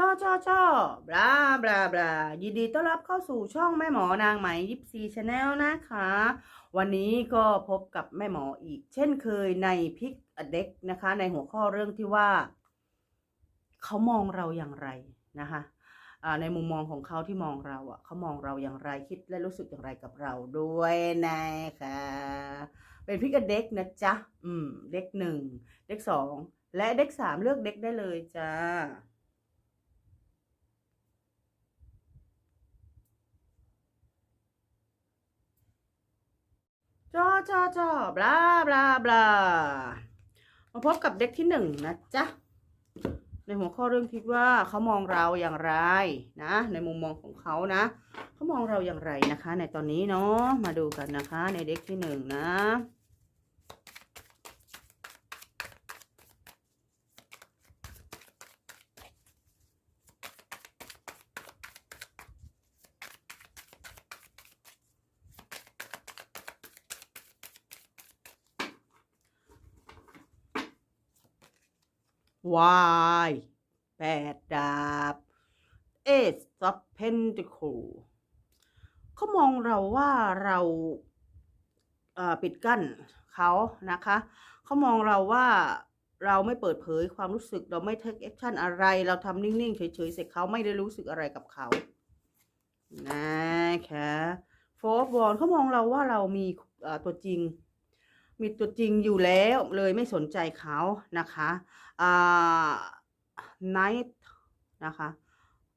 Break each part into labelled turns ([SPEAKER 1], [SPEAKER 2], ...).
[SPEAKER 1] จ้อจ้อจ้อบลาบลาบลายินดีต้อนรับเข้าสู่ช่องแม่หมอนางไหมยิปซีชาแนลนะคะ วันนี้ก็พบกับแม่หมออีก เช่นเคยในพิกเด็กนะคะ ในหัวข้อเรื่องที่ว่า เขามองเราอย่างไรนะคะในมุมมองของเขาที่มองเราอะเขามองเราอย่างไรคิดและรู้สึกอย่างไรกับเราด้วยนะคะเป็นพิกเด็กนะจ๊ะอืมเด็กหนึ่งเด็กสองและเด็กสามเลือกเด็กได้เลยจ้า จอจอจอบลาบลาบลามาพบกับเด็กที่หนึ่งนะจ๊ะ ในหัวข้อเรื่องคิดว่าเขามองเราอย่างไรนะ ในมุมมองของเขานะ เขามองเราอย่างไรนะคะ ในตอนนี้เนาะ มาดูกันนะคะ ในเด็กที่หนึ่งนะ วายแปดดาบเอสซับเพนติคูเขามองเราว่าเราปิดกั้นเขานะคะ เขามองเราว่าเราไม่เปิดเผยความรู้สึกเราไม่เทคแอคชั่นอะไร เราทำนิ่ง ๆ เฉย ๆ เสร็จเขาไม่ได้รู้สึกอะไรกับเขานะคะโฟร์บอลเขามองเราว่าเรามีตัวจริง มีตัวจริงอยู่แล้วเลยไม่สนใจเขานะคะ Knight นะคะ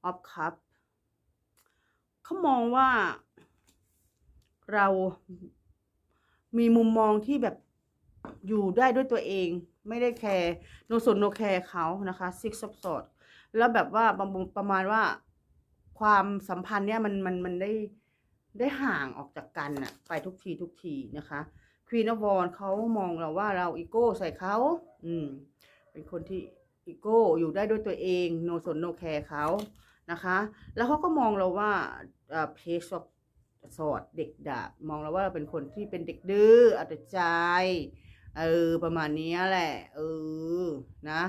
[SPEAKER 1] of Cup เขามองว่าเรามีมุมมองที่แบบอยู่ได้ด้วยตัวเอง ไม่ได้แคร์โนสนโนแคร์เขานะคะ Six of Swords แล้วแบบว่าประมาณประมาณว่าความสัมพันธ์เนี่ยมันมันมันได้ได้ห่างออกจากกันอะไปทุกทีทุกทีนะคะควีนอ f วอนเขามองเราว่าเราอีโก้ใส่เขา อืม เป็นคนที่อีโก้อยู่ได้ด้วยตัวเองโนสนโนแคร์เขานะคะ แล้วเขาก็มองเราว่าเพช of สอดเด็กดาบมองเราว่าเราเป็นคนที่เป็นเด็กดื้ออาแต่ใจเออประมาณนี้แหละเออนะ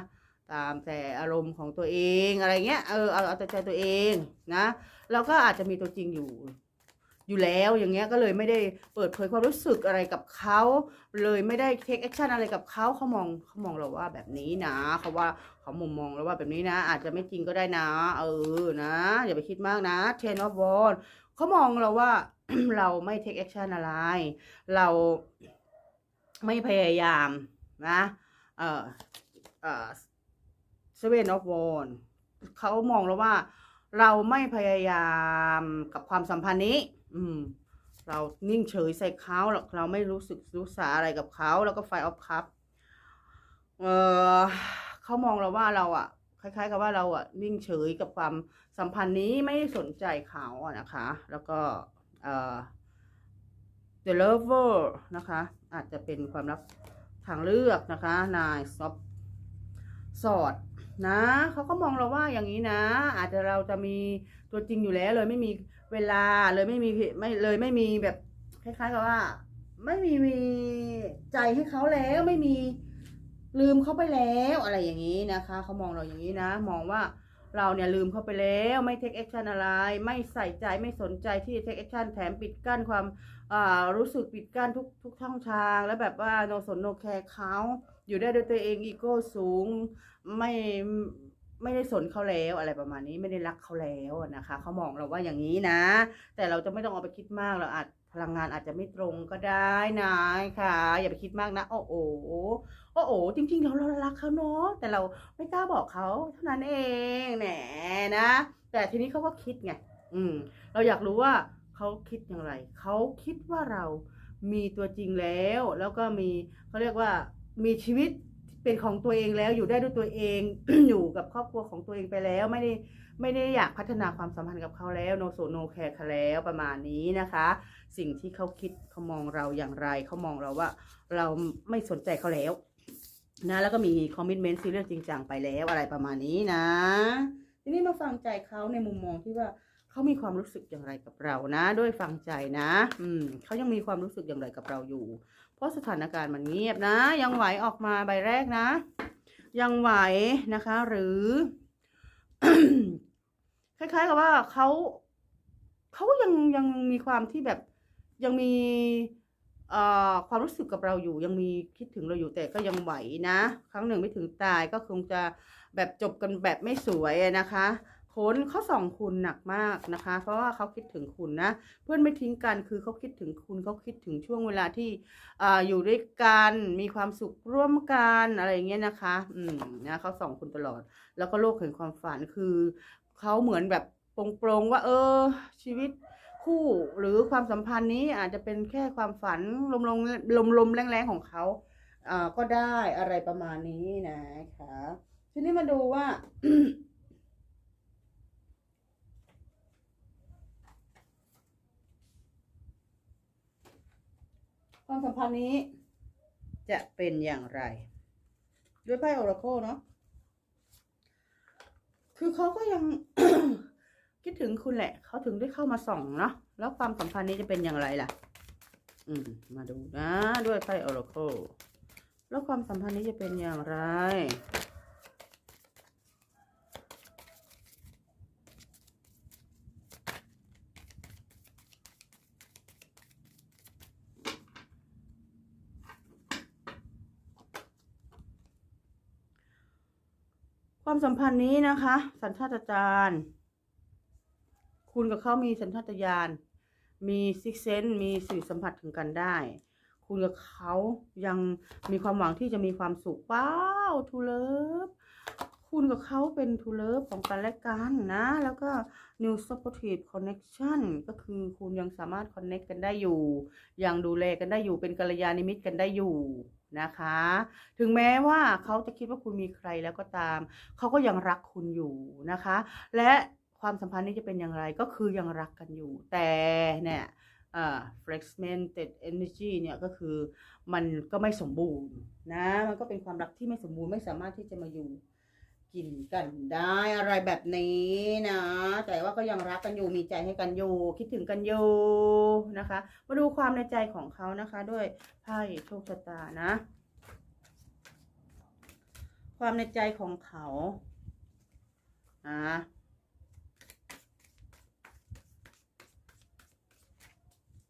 [SPEAKER 1] ตามแต่อารมณ์ของตัวเองอะไรเงี้ยเออเอาเอาแต่ใจตัวเองนะแล้วก็อาจจะมีตัวจริงอยู่ อยู่แล้วอย่างเงี้ยก็เลยไม่ได้เปิดเผยความรู้สึกอะไรกับเขาเลยไม่ได้เทคแอคชั่นอะไรกับเขาเขามองเขามองเราว่าแบบนี้นะเขาว่าเขามุมมองเราว่าแบบนี้นะ อาจจะไม่จริงก็ได้นะ เออนะ อย่าไปคิดมากนะเทนอ f บอลเขามองเราว่าเราไม่เทคแอคชั่นอะไร เราไม่พยายามนะ เออเออเซเว่นออฟวอนเขามองเราว่า เราไม่พยายามกับความสัมพันธ์นี้ อืม เรานิ่งเฉยใส่เขาเราไม่รู้สึกรู้สาอะไรกับเขาแล้วก็ไฟออฟคัพเออเขามองเราว่าเราอะคล้าย ๆ กับว่าเราอะนิ่งเฉยกับความสัมพันธ์นี้ไม่สนใจเขาอะนะคะ แล้วก็เอ่อ the lover นะคะ อาจจะเป็นความรักทางเลือกนะคะนายซอฟสอด นะเขาก็มองเราว่าอย่างนี้นะ อาจจะเราจะมีตัวจริงอยู่แล้ว เลยไม่มีเวลาเลยไม่มีไม่เลยไม่มีแบบคล้ายๆกับว่า ไม่มีมีใจให้เขาแล้วไม่มีลืมเขาไปแล้วอะไรอย่างนี้นะคะเขามองเราอย่างนี้นะ มองว่าเราเนี่ยลืมเขาไปแล้วไม่เทคแอคชั่นอะไร ไม่ใส่ใจไม่สนใจที่เทคแอคชั่นแถมปิดกั้นความอ่ารู้สึกปิดกั้นทุกทุกช่องทาง แล้วแบบว่าโนสนโนแคร์เขา อยู่ได้ด้วยตัวเองอีโก้สูงไม่ไม่ได้สนเขาแล้วอะไรประมาณนี้ไม่ได้รักเขาแล้วนะคะเขามองเราว่าอย่างนี้นะ แต่เราจะไม่ต้องเอาไปคิดมากเราอาจพลังงานอาจจะไม่ตรงก็ได้นะค่ะอย่าไปคิดมากนะ โอ้โหโอ้โหจริงๆเราเรารักเขาเนาะแต่เราไม่กล้าบอกเขาเท่านั้นเองแหนนะ แต่ทีนี้เขาก็คิดไงอืม เราอยากรู้ว่าเขาคิดอย่างไรเขาคิดว่าเรามีตัวจริงแล้ว แล้วก็มีเขาเรียกว่า มีชีวิตเป็นของตัวเองแล้วอยู่ได้ด้วยตัวเอง อยู่กับครอบครัวของตัวเองไปแล้ว ไม่ได้ไม่ได้อยากพัฒนาความสัมพันธ์กับเขาแล้วโนโซโนแคร์เขาแล้วประมาณนี้นะคะ สิ่งที่เขาคิดเขามองเราอย่างไรเขามองเราว่า เราไม่สนใจเขาแล้วนะแล้วก็มีคอมมิชเมนต์ซีเรียสจริงจังไปแล้วอะไรประมาณนี้นะ ทีนี้มาฟังใจเขาในมุมมองที่ว่า เขามีความรู้สึกอย่างไรกับเรานะ ด้วยฟังใจนะ อืมเขายังมีความรู้สึกอย่างไรกับเราอยู่ เพราะสถานการณ์มันเงียบนะ ยังไหวออกมาใบแรกนะ ยังไหวนะคะ หรือ คล้ายๆกับว่าเขาเขายังยังมีความที่แบบยังมีความรู้สึกกับเราอยู่ยังมีคิดถึงเราอยู่แต่ก็ยังไหวนะ ครั้งหนึ่งไม่ถึงตายก็คงจะแบบจบกันแบบไม่สวยนะคะ คนเขาส่องคุณหนักมากนะคะ เพราะว่าเขาคิดถึงคุณนะ เพื่อนไม่ทิ้งกันคือเขาคิดถึงคุณเขาคิดถึงช่วงเวลาที่ออยู่ด้วยกันมีความสุขร่วมกันอะไรอย่างเงี้ยนะคะ อืมนะเขาส่องคุณตลอด แล้วก็โลกแห่งความฝันคือเขาเหมือนแบบโปร่งๆว่า เออ ชีวิตคู่หรือความสัมพันธ์นี้อาจจะเป็นแค่ความฝันลมลมลมลมๆแรงๆของเขาอ่าก็ได้อะไรประมาณนี้นะคะทีนี้มาดูว่า ความ สัมพันธ์นี้ จะเป็นอย่างไร ด้วยไพ่ออราโคเนาะคือเขาก็ยัง คิดถึงคุณแหละ เขาถึงได้เข้ามาส่องเนาะแล้วความสัมพันธ์นี้จะเป็นอย่างไรล่ะ อืม มาดูนะ ด้วยไพ่ออราโคแล้วความสัมพันธ์นี้จะเป็นอย่างไร ความสัมพันธ์นี้นะคะ สัญชาตญาณคุณกับเขามีสัญชาตญาณมีซิกเซนมีสื่อสัมผัสถึงกันได้ คุณกับเขายังมีความหวังที่จะมีความสุขว้าวทูเลิฟคุณกับเขาเป็นทูเลิฟของกันและกันนะ แล้วก็ new supportive connection ก็คือคุณยังสามารถ connect กันได้อยู่ ยังดูแลกันได้อยู่เป็นกัลยาณมิตรกันได้อยู่ นะคะ ถึงแม้ว่าเขาจะคิดว่าคุณมีใครแล้วก็ตาม เขาก็ยังรักคุณอยู่นะคะ และความสัมพันธ์นี้จะเป็นอย่างไรก็คือยังรักกันอยู่ แต่เนี่ยอ่า fragmented energy เนี่ยก็คือมันก็ไม่สมบูรณ์นะ มันก็เป็นความรักที่ไม่สมบูรณ์ไม่สามารถที่จะมาอยู่ กินกันได้อะไรแบบนี้นะ แต่ว่าก็ยังรักกันอยู่มีใจให้กันอยู่คิดถึงกันอยู่นะคะ มาดูความในใจของเขานะคะด้วยไพ่โชคชะตานะ ความในใจของเขาอ่า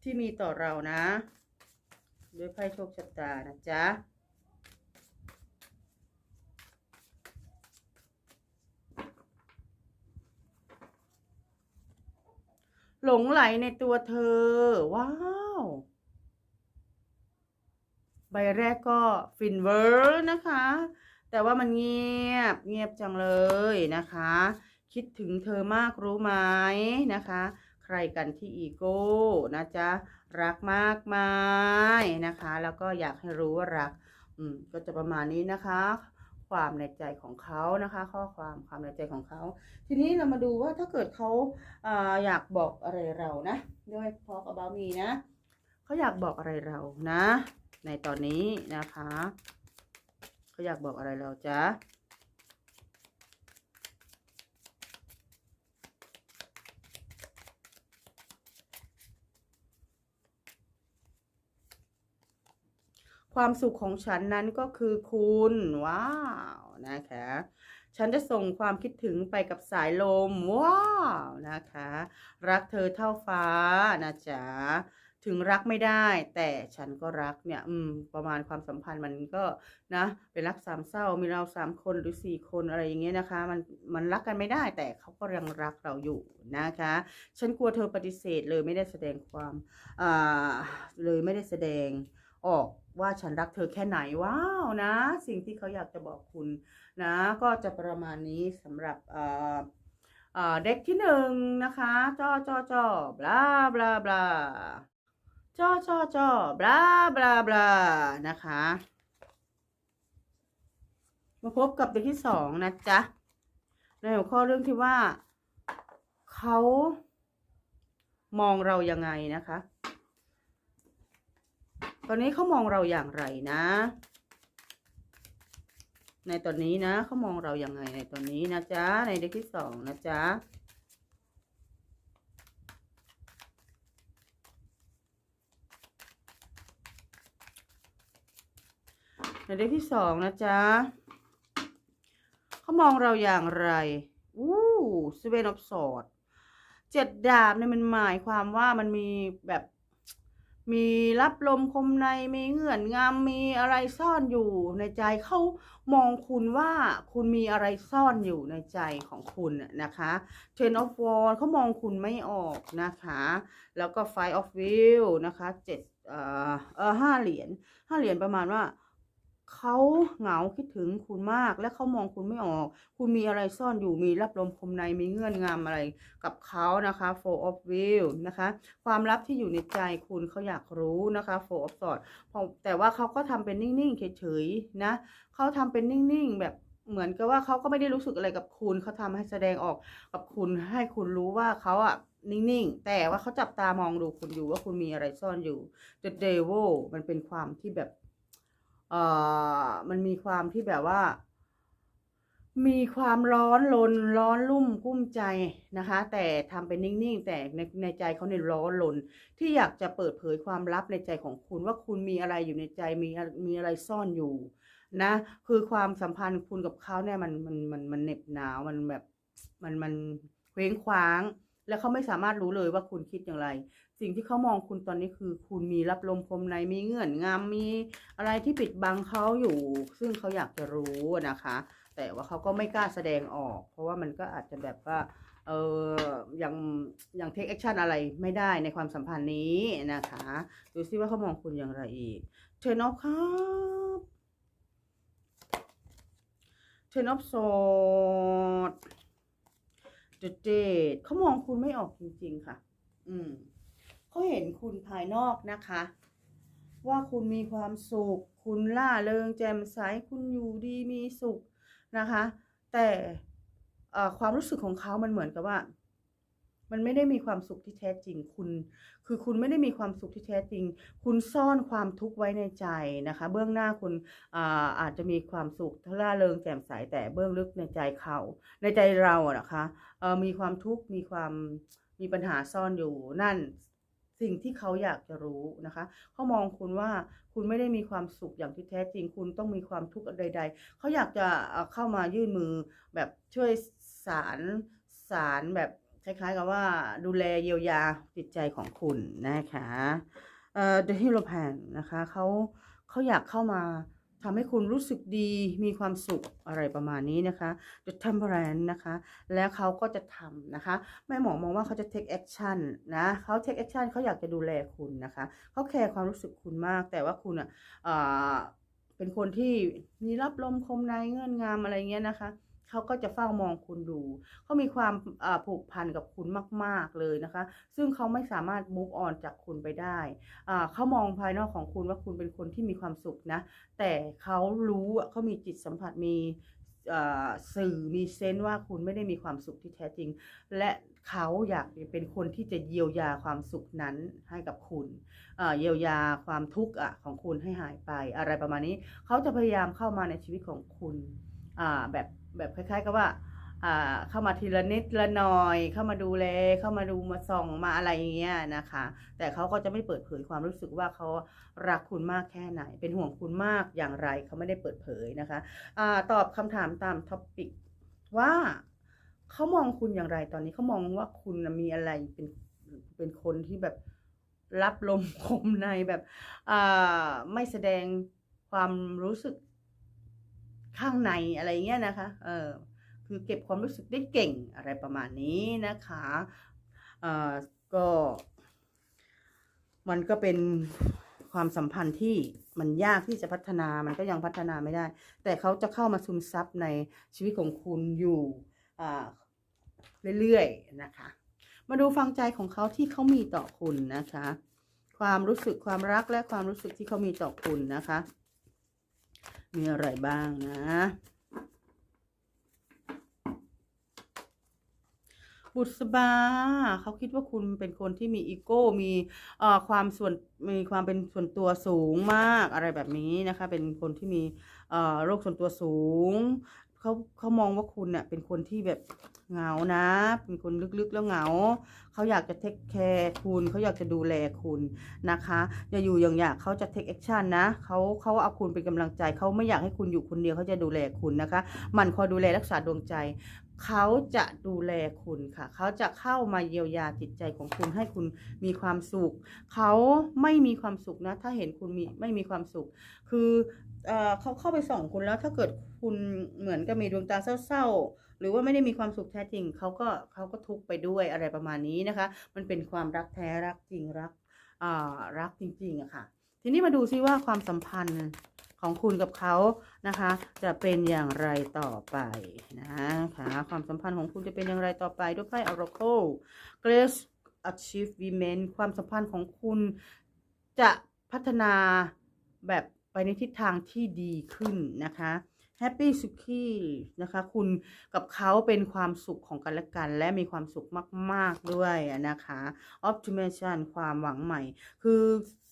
[SPEAKER 1] ที่มีต่อเรานะ ด้วยไพ่โชคชะตานะจ๊ะ หลงไหลในตัวเธอ ว้าว ใบแรกก็ฟินเวอร์นะคะ แต่ว่ามันเงียบเงียบจังเลยนะคะ คิดถึงเธอมากรู้ไหมนะคะ ใครกันที่อีโก้นะจ๊ะ รักมากมายนะคะ แล้วก็อยากให้รู้ว่ารัก อืม ก็จะประมาณนี้นะคะ ความในใจของเขานะคะ ข้อความความในใจของเขา ทีนี้เรามาดูว่าถ้าเกิดเขาออยากบอกอะไรเรานะด้วยพอก about me นะเขาอยากบอกอะไรเรานะ ในตอนนี้นะคะเขาอยากบอกอะไรเราจ๊ะ ความสุขของฉันนั้นก็คือคุณ ว้าวนะคะฉันจะส่งความคิดถึงไปกับสายลม ว้าวนะคะ รักเธอเท่าฟ้านะจ๊ะถึงรักไม่ได้ แต่ฉันก็รักเนี่ย อืม ประมาณความสัมพันธ์มันก็นะ เป็นรักสามเศร้ามีเราสามคนหรือสี่คนอะไรอย่างเงี้ยนะคะ มันมันรักกันไม่ได้ แต่เขาก็ยังรักเราอยู่นะคะ ฉันกลัวเธอปฏิเสธเลยไม่ได้แสดงความอ่าเลยไม่ได้แสดงออก ว่าฉันรักเธอแค่ไหนว้าวนะ สิ่งที่เขาอยากจะบอกคุณนะ ก็จะประมาณนี้สำหรับเอ่อเด็กที่หนึ่งนะคะจอจอจอบลาบลาบลาจอจอจอบลาบลาบลานะคะ มาพบกับเด็กที่สองนะจ๊ะ ในหัวข้อเรื่องที่ว่า เขามองเรายังไงนะคะ ตอนนี้เขามองเราอย่างไรนะ ในตอนนี้นะเขามองเราอย่างไงในตอนนี้นะจ๊ะ ในเด็กที่สองนะจ๊ะในเด็กที่สองนะจ๊ะเขามองเราอย่างไรอู้สเวนอฟสอดเจ็ดดาบเนี่ยมันหมายความว่ามันมีแบบ มีรับลมคมในมีเงื่อนงามมีอะไรซ่อนอยู่ในใจเขามองคุณว่าคุณมีอะไรซ่อนอยู่ในใจของคุณนะนะคะ Ten of Wands เขามองคุณไม่ออกนะคะ แล้วก็ Five of w i l l นะคะเจ็ดเอ่อเออห้าเหรียญห้าเหรียญประมาณว่า เขาเหงาคิดถึงคุณมาก และเขามองคุณไม่ออก คุณมีอะไรซ่อนอยู่มีรับลมคมในมีเงื่อนงำอะไรกับเขานะคะ Four of Wheel นะคะ ความลับที่อยู่ในใจคุณเขาอยากรู้นะคะ Four of Swords แต่ว่าเขาก็ทำเป็นนิ่งๆเฉยๆนะเขาทำเป็นนิ่งๆแบบเหมือนกับว่าเขาก็ไม่ได้รู้สึกอะไรกับคุณเขาทำให้แสดงออกกับคุณให้คุณรู้ว่าเขาอะนิ่งๆ แต่ว่าเขาจับตามองดูคุณอยู่ว่าคุณมีอะไรซ่อนอยู่ The Devil มันเป็นความที่แบบ อ่อมันมีความที่แบบว่า มีความร้อนลนร้อนรุ่มกุ้มใจนะคะ แต่ทำเป็นนิ่งๆแต่ในในใจเขาเนี่ยร้อนลน ที่อยากจะเปิดเผยความลับในใจของคุณว่าคุณมีอะไรอยู่ในใจมีมีอะไรซ่อนอยู่นะ คือความสัมพันธ์คุณกับเขาเนี่ยมันมันมันมันเหน็บหนาวมันแบบมันมันเคว้งคว้าง แล้วเขาไม่สามารถรู้เลยว่าคุณคิดอย่างไร สิ่งที่เขามองคุณตอนนี้คือ คุณมีรับลมคมในมีเงื่อนงำมีอะไรที่ปิดบังเขาอยู่ ซึ่งเขาอยากจะรู้นะคะ แต่ว่าเขาก็ไม่กล้าแสดงออก เพราะว่ามันก็อาจจะแบบว่าเออยังยังเทคแอคชั่นอะไรไม่ได้ในความสัมพันธ์นี้นะคะดูซิว่าเขามองคุณอย่างไรอีกเทนอฟครับเทนอฟโซด เดเดเขามองคุณไม่ออกจริงๆค่ะ อืมเขาเห็นคุณภายนอกนะคะ ว่าคุณมีความสุข คุณล่าเริงแจ่มใส คุณอยู่ดีมีสุขนะคะ แต่ความรู้สึกของเขามันเหมือนกับว่า มันไม่ได้มีความสุขที่แท้จริงคุณ คือคุณไม่ได้มีความสุขที่แท้จริง คุณซ่อนความทุกข์ไว้ในใจนะคะ เบื้องหน้าคุณอาอาจจะมีความสุขทล่าเริงแจ่มใสแต่เบื้องลึกในใจเขาในใจเราอะนะคะมีความทุกข์มีความมีปัญหาซ่อนอยู่นั่นสิ่งที่เขาอยากจะรู้นะคะ เขามองคุณว่าคุณไม่ได้มีความสุขอย่างที่แท้จริง คุณต้องมีความทุกข์ใด ๆ เขาอยากจะเข้ามายื่นมือแบบช่วยสารสารแบบ คล้ายๆกับว่าดูแลเยียวยาจิตใจของคุณนะคะเอ่อ The Hero Pan นะคะเขาเขาอยากเข้ามาทำให้คุณรู้สึกดีมีความสุขอะไรประมาณนี้นะคะ The Temperance นะคะ แล้วเขาก็จะทำนะคะ แม่หมอมองว่าเขาจะ take action นะเขา take action เขาอยากจะดูแลคุณนะคะเขาแคร์ความรู้สึกคุณมาก แต่ว่าคุณอะเป็นคนที่มีรับลมคมในเงื่อนงามอะไรเงี้ยนะคะ เขาก็จะเฝ้ามองคุณดูเขามีความผูกพันกับคุณมาก ๆ เลยนะคะ ซึ่งเขาไม่สามารถ move on จากคุณไปได้ เขามองภายนอกของคุณว่าคุณเป็นคนที่มีความสุขนะ แต่เขารู้เขามีจิตสัมผัส มีสื่อ มีเซนส์ว่าคุณไม่ได้มีความสุขที่แท้จริง และเขาอยากเป็นคนที่จะเยียวยาความสุขนั้นให้กับคุณเยียวยาความทุกข์ของคุณให้หายไป อะไรประมาณนี้ เขาจะพยายามเข้ามาในชีวิตของคุณแบบ แบบคล้าย ๆ กับว่า อ่า เข้ามาทีละนิดละหน่อย เข้ามาดูแล เข้ามาดูมาส่องมาอะไรอย่างเงี้ยนะคะ แต่เขาก็จะไม่เปิดเผยความรู้สึกว่าเขารักคุณมากแค่ไหน เป็นห่วงคุณมากอย่างไรเขาไม่ได้เปิดเผยนะคะอาตอบคำถามตามท็อปิกว่าเขามองคุณอย่างไรตอนนี้เขามองว่าคุณมีอะไรเป็นเป็นคนที่แบบรับลมคมในแบบไม่แสดงความรู้สึก ข้างในอะไรเงี้ยนะคะ เออคือเก็บความรู้สึกได้เก่งอะไรประมาณนี้นะคะเออก็ มันก็เป็นความสัมพันธ์ที่มันยากที่จะพัฒนา มันก็ยังพัฒนาไม่ได้ แต่เขาจะเข้ามาซึมซับในชีวิตของคุณอยู่เรื่อยๆนะคะ มาดูฟังใจของเขาที่เขามีต่อคุณนะคะ ความรู้สึกความรักและความรู้สึกที่เขามีต่อคุณนะคะ มีอะไรบ้างนะ บุษบา เขาคิดว่าคุณเป็นคนที่มีอีโก้ มีความส่วน มีความเป็นส่วนตัวสูงมากอะไรแบบนี้นะคะ เป็นคนที่มีโรคส่วนตัวสูง เขาเขามองว่าคุณเนะ่ยเป็นคนที่แบบ เหงานะ เป็นคนลึกๆแล้วเหงา เขาอยากจะเทคแคร์คุณ เขาอยากจะดูแลคุณนะคะ อย่าอยู่อย่างอยากเขาจะเทคแอคชั่นนะเขาเขาเอาคุณเป็นกำลังใจ เขาไม่อยากให้คุณอยู่คนเดียวเขาจะดูแลคุณนะคะ มันคอยดูแลรักษาดวงใจ เขาจะดูแลคุณค่ะ เขาจะเข้ามาเยียวยาจิตใจของคุณให้คุณมีความสุข เขาไม่มีความสุขนะ ถ้าเห็นคุณมีไม่มีความสุข คือเอเขาเข้าไปส่องคุณแล้วถ้าเกิดคุณเหมือนกับมีดวงตาเศร้าๆ หรือว่าไม่ได้มีความสุขแท้จริงเขาก็เขาก็ทุกข์ไปด้วยอะไรประมาณนี้นะคะ มันเป็นความรักแท้รักจริงรักอ่ารักจริงๆอะค่ะ ทีนี้มาดูซิว่าความสัมพันธ์ของคุณกับเขานะคะ จะเป็นอย่างไรต่อไปนะคะความสัมพันธ์ของคุณจะเป็นอย่างไรต่อไปด้วยไพ่ Oracle Grace Achievement ความสัมพันธ์ของคุณจะพัฒนาแบบไปในทิศทางที่ดีขึ้นนะคะ Happy สุขีนะคะ คุณกับเขาเป็นความสุขของกันและกัน และมีความสุขมาก ๆ ด้วยนะคะ Optimization ความหวังใหม่ คือ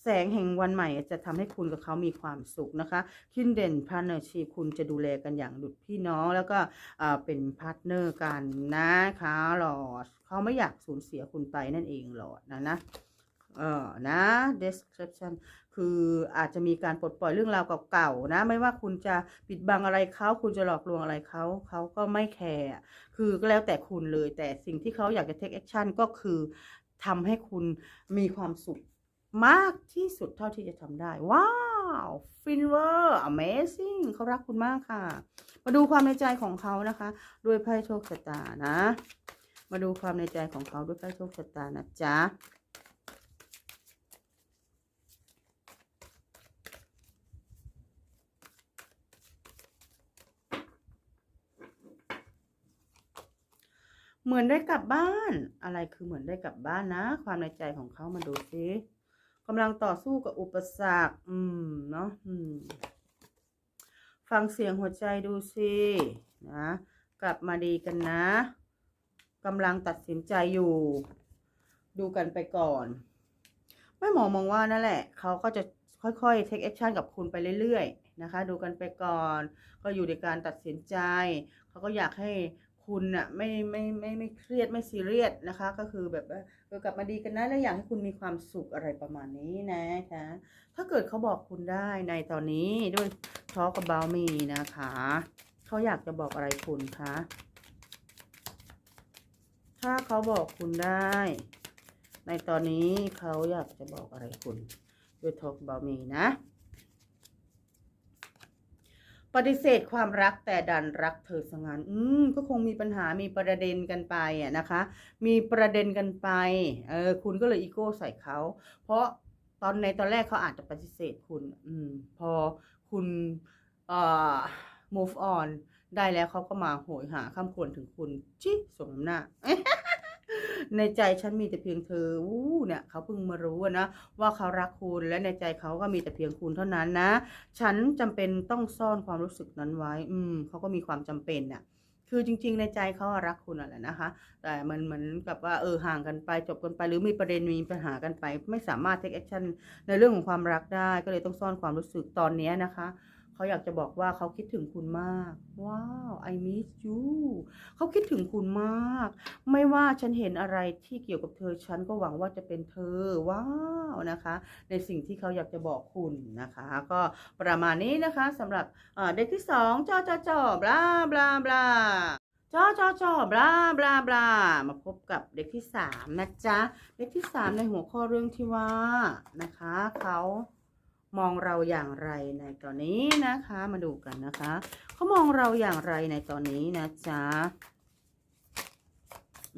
[SPEAKER 1] แสงแห่งวันใหม่จะทำให้คุณกับเขามีความสุขนะคะ Kindred Partnership คุณจะดูแลกันอย่างดุจพี่น้องแล้วก็เป็นพาร์ทเนอร์กันนะคะหลอดเขาไม่อยากสูญเสียคุณไปนั่นเองหลอดนะนะเออนะ description คืออาจจะมีการปลดปล่อยเรื่องราวเก่าๆนะ ไม่ว่าคุณจะปิดบังอะไรเขาคุณจะหลอกลวงอะไรเขาเขาก็ไม่แคร์คือก็แล้วแต่คุณเลย แต่สิ่งที่เขาอยากจะ take action ก็คือทำให้คุณมีความสุขมากที่สุดเท่าที่จะทำได้ ว้าวฟินเวอร์ amazing เขารักคุณมากค่ะ มาดูความในใจของเขานะคะด้วยไพ่โชคชะตานะ มาดูความในใจของเขาด้วยไพ่โชคชะตานะจ๊ะ เหมือนได้กลับบ้าน อะไรคือเหมือนได้กลับบ้านนะ ความในใจของเขามาดูซิกำลังต่อสู้กับอุปสรรค อืม เนาะอืม ฟังเสียงหัวใจดูสินะ กลับมาดีกันนะกำลังตัดสินใจอยู่ ดูกันไปก่อน ไม่หมอมองว่านั่นแหละ เขาก็จะค่อยๆ take action กับคุณไปเรื่อยๆ นะคะ ดูกันไปก่อน ก็อยู่ในการตัดสินใจ เขาก็อยากให้ คุณน่ะไม่ไม่ไม่ไม่เครียดไม่ซีเรียสนะคะ ก็คือแบบว่าเออกลับมาดีกันนะแล้วอยากให้คุณมีความสุขอะไรประมาณนี้นะคะ ถ้าเกิดเขาบอกคุณได้ในตอนนี้ด้วย Talk about me นะคะเขาอยากจะบอกอะไรคุณคะถ้าเขาบอกคุณได้ ในตอนนี้เขาอยากจะบอกอะไรคุณด้วย Talk about me นะ ปฏิเสธความรักแต่ดันรักเธอสงานอืมก็คงมีปัญหามีประเด็นกันไปอะนะคะ มีประเด็นกันไปเออคุณก็เลยอีโก้ใส่เขา เพราะตอนในตอนแรกเขาอาจจะปฏิเสธคุณ อืม พอคุณเอ่อ move on ได้แล้วเขาก็มาโหยหาข้ามควรถึงคุณจิสมน้ำหน้า ในใจฉันมีแต่เพียงเธออู้เนี่ยเขาเพิ่งมารู้นะว่าเขารักคุณและในใจเขาก็มีแต่เพียงคุณเท่านั้นนะ ฉันจำเป็นต้องซ่อนความรู้สึกนั้นไว้ อืมเขาก็มีความจำเป็นน่ะคือจริง ๆ ในใจเขารักคุณอะแหละนะคะ แต่มันเหมือนกับว่าเออห่างกันไปจบกันไป หรือมีประเด็นมีปัญหากันไป ไม่สามารถ take action ในเรื่องของความรักได้ ก็เลยต้องซ่อนความรู้สึกตอนนี้นะคะ เขาอยากจะบอกว่าเขาคิดถึงคุณมาก ว้าว I miss you เขาคิดถึงคุณมาก ไม่ว่าฉันเห็นอะไรที่เกี่ยวกับเธอ ฉันก็หวังว่าจะเป็นเธอ ว้าวนะคะ ในสิ่งที่เขาอยากจะบอกคุณนะคะ ก็ประมาณนี้นะคะสำหรับเด็กที่สองจอจอจอบลาบลาบลาจอจอจอบลาบลาบลามาพบกับเด็กที่สามนะจ๊ะ เด็กที่สามในหัวข้อเรื่องที่ว่านะคะเขา มองเราอย่างไรในตอนนี้นะคะ มาดูกันนะคะเขามองเราอย่างไรในตอนนี้นะจ๊ะ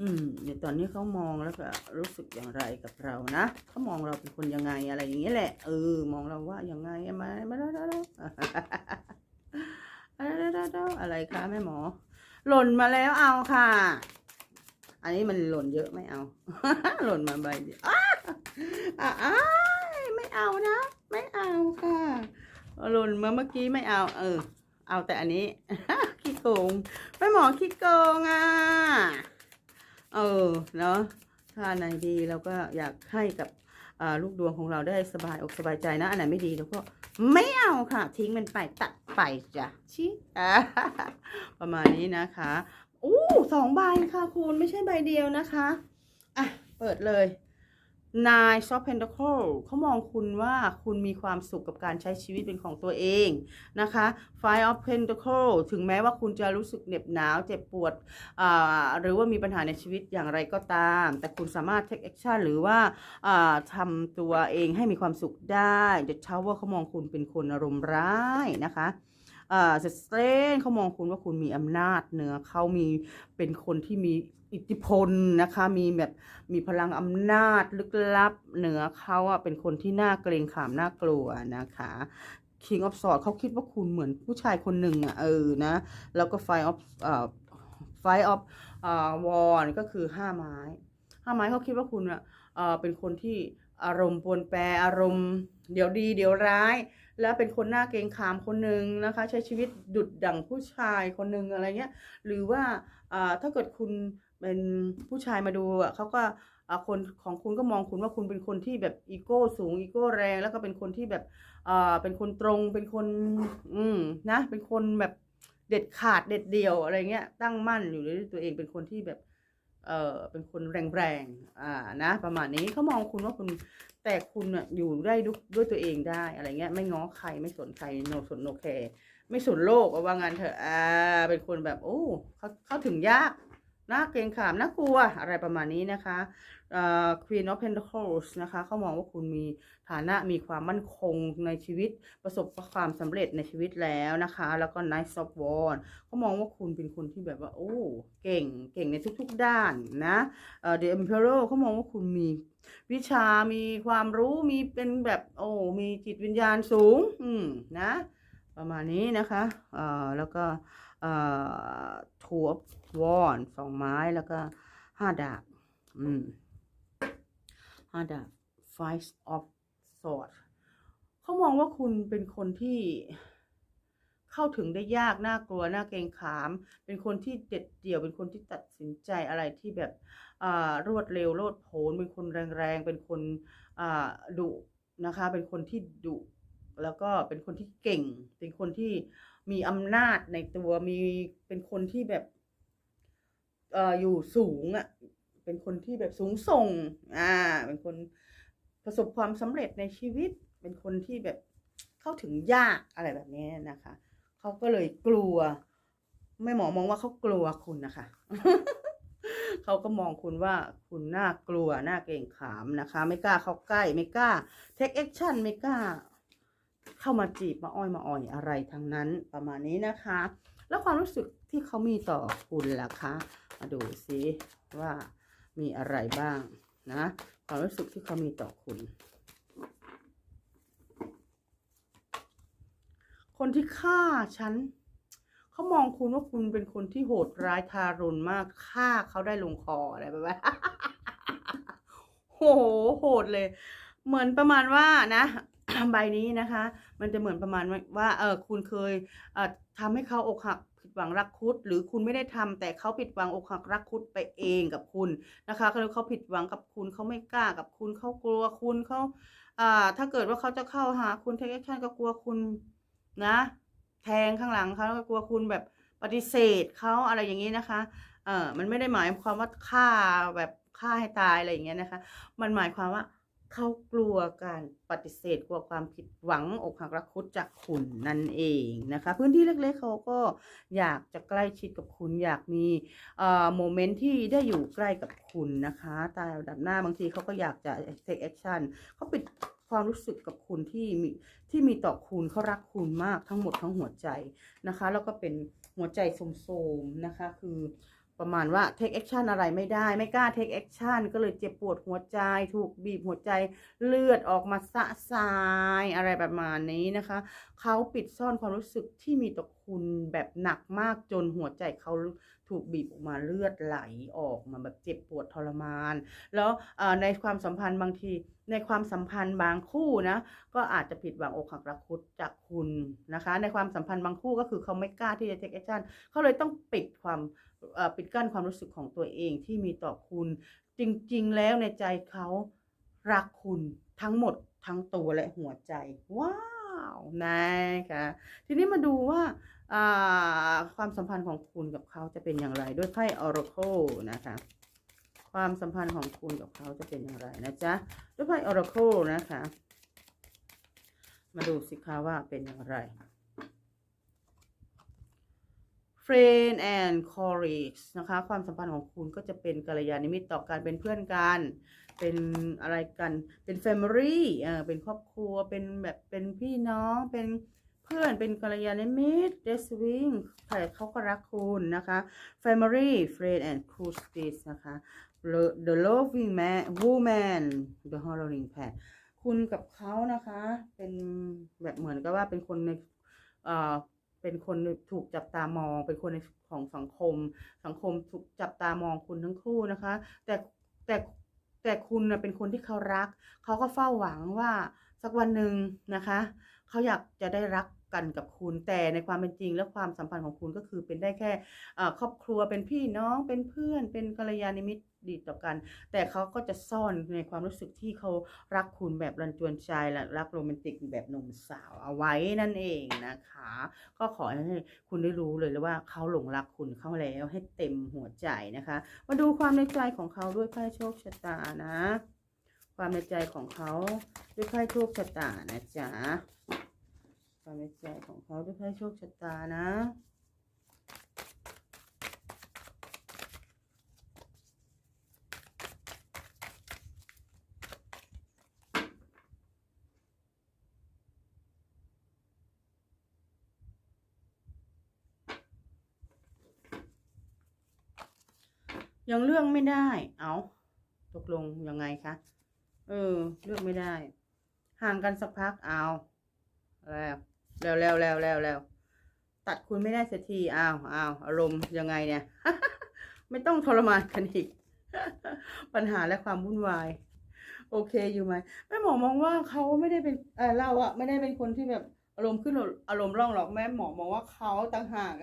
[SPEAKER 1] อืมในตอนนี้เขามองแล้วก็รู้สึกอย่างไรกับเรานะเขามองเราเป็นคนยังไงอะไรอย่างเงี้ยแหละเออมองเราว่ายังไงมามาแล้วแล้วอะไรคะแม่หมอ หล่นมาแล้วเอาค่ะ อันนี้มันหล่นเยอะไม่เอา หล่นมาใบเดียวอ้าอ้า เอานะ ไม่เอาค่ะหล่นมาเมื่อกี้ไม่เอา เออ เอาแต่อันนี้ ขี้โกงแม่หมอขี้โกงอะ เออ เนาะถ้าไหนดีเราก็อยากให้กับลูกดวงของเราได้สบายอกสบายใจนะ อันไหนไม่ดีเราก็ไม่เอาค่ะ ทิ้งมันไปตัดไปจ้ะชิอ่าประมาณนี้นะคะอู้สองใบค่ะคุณไม่ใช่ใบเดียวนะคะ อะ เปิดเลย นายซอฟเพนดัคเขามองคุณว่าคุณมีความสุขกับการใช้ชีวิตเป็นของตัวเองนะคะ Five of Pentacle ถึงแม้ว่าคุณจะรู้สึกเหน็บหนาว เจ็บปวดหรือว่ามีปัญหาในชีวิตอย่างไรก็ตาม แต่คุณสามารถ take action หรือว่าทำตัวเองให้มีความสุขได้ The Tower เขามองคุณเป็นคนอารมณ์ร้ายนะคะ อ่า The Strength เขามองคุณว่าคุณมีอำนาจเหนือเขามีเป็นคนที่มีอิทธิพลนะคะ มีแบบมีพลังอำนาจลึกลับเหนือเขาอะเป็นคนที่น่าเกรงขามน่ากลัวนะคะ King of Swords เขาคิดว่าคุณเหมือนผู้ชายคนหนึ่งอะเออนะ แล้วก็ Five of อ่า Five of อ่าวอนก็คือห้าไม้ห้าไม้เขาคิดว่าคุณอะเออเป็นคนที่อารมณ์ปนแปรอารมณ์เดี๋ยวดีเดี๋ยวร้าย แล้วเป็นคนหน้าเกรงขามคนหนึ่งนะคะ ใช้ชีวิตดุดดั่งผู้ชายคนหนึ่งอะไรเงี้ยหรือว่าถ้าเกิดคุณเป็นผู้ชายมาดูเขาก็คนของคุณก็มองคุณว่าคุณเป็นคนที่แบบอีโก้สูงอีโก้แรง แล้วก็เป็นคนที่แบบเป็นคนตรงเป็นคนอืมนะเป็นคนแบบเด็ดขาดเด็ดเดี่ยวอะไรเงี้ยตั้งมั่นอยู่ในตัวเองเป็นคนที่แบบเออเป็นคนแรงๆ อ่า นะ ประมาณนี้เขามองคุณว่าคุณ แต่คุณอะอยู่ได้ด้วยตัวเองได้อะไรเงี้ย ไม่ง้อใครไม่สนใครโนสนโนแคร์ไม่สนโลกเอาว่างั้นเถอะอ่าเป็นคนแบบโอ้เขาเข้าถึงยากน่าเกรงขามน่ากลัวอะไรประมาณนี้นะคะอ่า Queen of Pentacles นะคะเขามองว่าคุณมีฐานะมีความมั่นคงในชีวิตประสบความสำเร็จในชีวิตแล้วนะคะ แล้วก็ Knight of Wands เขามองว่าคุณเป็นคนที่แบบว่า โอ้ เก่งเก่งในทุกๆด้านนะเอ่อ The Emperor เขามองว่าคุณมี วิชามีความรู้มีเป็นแบบโอ้มีจิตวิญญาณสูง อืมนะ ประมาณนี้นะคะเอ่อแล้วก็เอ่อ Two of Wands สองไม้แล้วก็ห้าดาบอืมห้าดาบ Five of Swords เขามองว่าคุณเป็นคนที่ เข้าถึงได้ยากน่ากลัวน่าเกรงขาม เป็นคนที่เด็ดเดี่ยว เป็นคนที่ตัดสินใจอะไรที่แบบรวดเร็วโลดโผนเป็นคนแรงๆเป็นคนดุนะคะ เป็นคนที่ดุแล้วก็เป็นคนที่เก่ง เป็นคนที่มีอำนาจในตัวมีเป็นคนที่แบบเอ่ออยู่สูงอะ่ะเป็นคนที่แบบสูงส่งอ่าเป็นคนประสบความสำเร็จในชีวิต เป็นคนที่แบบเข้าถึงยากอะไรแบบนี้นะคะ เขาก็เลยกลัวไม่หมอมองว่าเขากลัวคุณนะคะ เขาก็มองคุณว่าคุณน่ากลัวน่าเกรงขามนะคะ ไม่กล้าเข้าใกล้ ไม่กล้า take action ไม่กล้า เข้ามาจีบมาอ้อยมาอ่อยอะไรทั้งนั้นประมาณนี้นะคะ แล้วความรู้สึกที่เขามีต่อคุณล่ะคะ มาดูซิว่ามีอะไรบ้างนะ ความรู้สึกที่เขามีต่อคุณ คนที่ฆ่าฉันเขามองคุณว่าคุณเป็นคนที่โหดร้ายทารุณมากฆ่าเขาได้ลงคออะไรแบบนี้โหโหดเลย เหมือนประมาณว่านะใบนี้นะคะ มันจะเหมือนประมาณว่าเออคุณเคยเอ่อทำให้เขาอกหักผิดหวังรักคุด หรือคุณไม่ได้ทำแต่เขาผิดหวังอกหักรักคุดไปเองกับคุณนะคะก็เลยเขาผิดหวังกับคุณเขาไม่กล้ากับคุณเขากลัวคุณเขาอ่าถ้าเกิดว่าเขาจะเข้าหาคุณเทคแอคชั่นก็กลัวคุณ นะ แทงข้างหลังเขาแล้วก็กลัวคุณแบบปฏิเสธเขาอะไรอย่างนี้นะคะ เออมันไม่ได้หมายความว่าฆ่าแบบฆ่าให้ตายอะไรอย่างเงี้ยนะคะ มันหมายความว่าเขากลัวการปฏิเสธกลัวความผิดหวังอกหักรักคุดจากคุณนั่นเองนะคะ พื้นที่เล็กๆเขาก็อยากจะใกล้ชิดกับคุณ อยากมีโมเมนต์ที่ได้อยู่ใกล้กับคุณนะคะแต่ระดับหน้าบางทีเขาก็อยากจะ take action เขาปิด ความรู้สึกกับคุณที่มีที่มีต่อคุณเขารักคุณมากทั้งหมดทั้งหัวใจนะคะ แล้วก็เป็นหัวใจโสมๆนะคะ คือประมาณว่า take action อะไรไม่ได้ ไม่กล้า take action ก็เลยเจ็บปวดหัวใจ ถูกบีบหัวใจเลือดออกมาสะสายอะไรประมาณนี้นะคะ เขาปิดซ่อนความรู้สึกที่มีต่อคุณแบบหนักมากจนหัวใจเขา ถูกบีบออกมาเลือดไหลออกมาแบบเจ็บปวดทรมาน แล้วในความสัมพันธ์บางทีในความสัมพันธ์บางคู่นะก็อาจจะผิดหวังอกหักรักคุดจากคุณนะคะ ในความสัมพันธ์บางคู่ก็คือเขาไม่กล้าที่จะ take action เขาเลยต้องปิดความปิดกั้นความรู้สึกของตัวเองที่มีต่อคุณ จริงๆ แล้วในใจเขารักคุณทั้งหมดทั้งตัวและหัวใจว้า นะคะทีนี้มาดูว่าความสัมพันธ์ของคุณกับเขาจะเป็นอย่างไร ด้วยไพ่ Oracle นะคะ ความสัมพันธ์ของคุณกับเขาจะเป็นอย่างไรนะจ๊ะด้วยไพ่ Oracle นะคะ มาดูสิคะว่าเป็นอย่างไร Friend and colleagues นะคะ ความสัมพันธ์ของคุณก็จะเป็นกัลยาณมิตรต่อกันเป็นเพื่อนกัน เป็นอะไรกัน เป็น family เออเป็นครอบครัว เป็นแบบเป็นพี่น้อง เป็นเพื่อน เป็นกัลยาณมิตร d e s w i n g ใครเขาก็รักคุณนะคะ family friend and cruise นะคะ the loving man woman the hollowing pad คุณกับเขานะคะ เป็นแบบเหมือนกับว่าเป็นคนในเอ่อเป็นคนถูกจับตามอง เป็นคนในของสังคม สังคมถูกจับตามองคุณทั้งคู่นะคะ แต่แต่ แต่คุณเป็นคนที่เขารัก เขาก็เฝ้าหวังว่าสักวันหนึ่งนะคะ เขาอยากจะได้รักกันกับคุณ แต่ในความเป็นจริงและความสัมพันธ์ของคุณก็คือเป็นได้แค่ครอบครัวเป็นพี่น้องเป็นเพื่อนเป็นกัลยาณมิตร ดีต่อกัน แต่เขาก็จะซ่อนในความรู้สึกที่เขารักคุณแบบรันจวนใจและรักโรแมนติกแบบหนุ่มสาวเอาไว้นั่นเองนะคะ ก็ขอให้คุณได้รู้เลยว่าเขาหลงรักคุณเข้าแล้วให้เต็มหัวใจนะคะ มาดูความในใจของเขาด้วยไพ่โชคชะตานะ ความในใจของเขาด้วยไพ่โชคชะตานะจ๊ะความในใจของเขาด้วยไพ่โชคชะตานะ ยังเลือกไม่ได้ เอาตกลงยังไงคะ เออ เลือกไม่ได้ ห่างกันสักพัก เอาแล้วแล้วแล้วแล้วแล้วตัดคุณไม่ได้สักทีอ้าวอ้าวอารมณ์ยังไงเนี่ย ไม่ต้องทรมานกันอีก ปัญหาและความวุ่นวาย โอเคอยู่ไหมแม่หมอมองว่าเขาไม่ได้เป็นเออเราอะไม่ได้เป็นคนที่แบบอารมณ์ขึ้นอารมณ์ร่องหรอกแม่หมอมองว่าเขาต่างหาก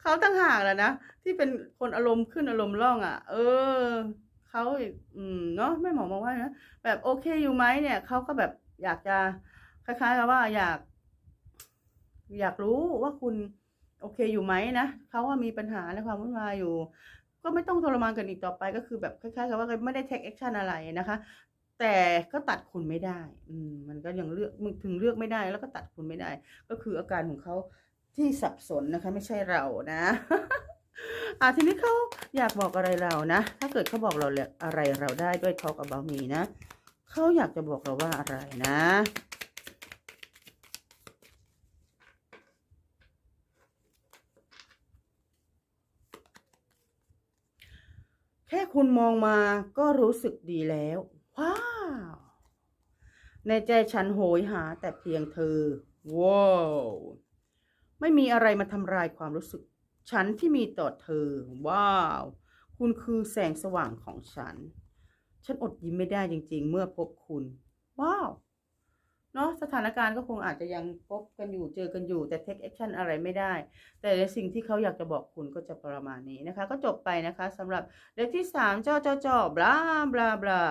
[SPEAKER 1] เขาต่างหากแหละนะที่เป็นคนอารมณ์ขึ้นอารมณ์ร่องอะ เออเขาอีกอืมเนาะแม่หมอมองว่านะแบบโอเคอยู่ไหมเนี่ยเขาก็แบบอยากจะคล้ายๆกับว่าอยาก อยากรู้ว่าคุณโอเคอยู่ไหมนะเขาว่ามีปัญหาและความวุ่นวายอยู่ ก็ไม่ต้องทรมานกันอีกต่อไปก็คือแบบคล้ายๆกับว่าไม่ได้ take action อะไรนะคะ แต่ก็ตัดคุณไม่ได้ อืมมันก็ยังเลือกมึงถึงเลือกไม่ได้ แล้วก็ตัดคุณไม่ได้ ก็คืออาการของเขา ที่สับสนนะคะ ไม่ใช่เรานะอะทีนี้เขาอยากบอกอะไรเรานะ ถ้าเกิดเขาบอกเราอะไรเราได้ด้วย talk about me นะเขาอยากจะบอกเราว่าอะไรนะแค่คุณมองมาก็รู้สึกดีแล้ว ว้าว ในใจฉันโหยหาแต่เพียงเธอ ว้าว ไม่มีอะไรมาทำลายความรู้สึก ฉันที่มีต่อเธอ ว้าว คุณคือแสงสว่างของฉัน ฉันอดยิ้มไม่ได้จริง ๆ เมื่อพบคุณ ว้าวเนาะสถานการณ์ก็คงอาจจะยังพบกันอยู่เจอกันอยู่แต่ take action อะไรไม่ได้ แต่ในสิ่งที่เขาอยากจะบอกคุณก็จะประมาณนี้นะคะ ก็จบไปนะคะสำหรับเด็กที่สามจ้อจ้อจ้อบลาบลาบลา